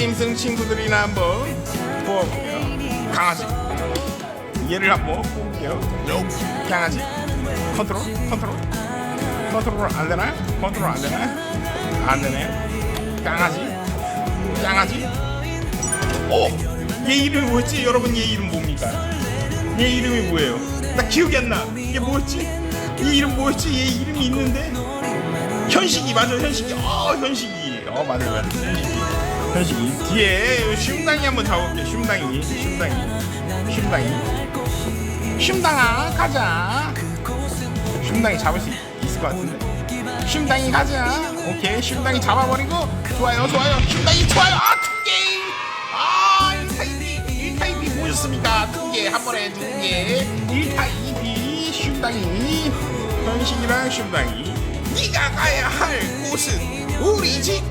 짐승 친구들이나 한번 뽑아볼게요. 강아지. 얘를 한번 뽑을게요. 강아지. 컨트롤, 컨트롤. 컨트롤 안 되나? 컨트롤 안 되나? 안 되네. 강아지. 강아지. 오! 얘 이름이 뭐였지? 여러분 얘 이름 뭡니까? 얘 이름이 뭐예요? 나 기억이 안 나. 얘 뭐였지? 얘 이름 뭐였지? 얘 이름이 있는데. 현식이 맞아 현식이. 어 현식이. 어 맞아 맞아 현식이. 현식이. 뒤에 쉼당이 한번 잡아볼게. 쉼당이. 쉼당이. 쉼당이. 쉼당아 가자. 쉼당이 잡을 수 있, 있을 것 같은데. 쉼당이 가자. 오케이 쉼당이 잡아버리고 좋아요 좋아요. 쉼당이 좋아요. 아 두개. 아 1타 2비 1타 2비 보셨습니까? 두개한 번에 두 개. 1타 2비 쉼당이 현식이랑 쉼당이. 네가 가야 할 곳은 우리 집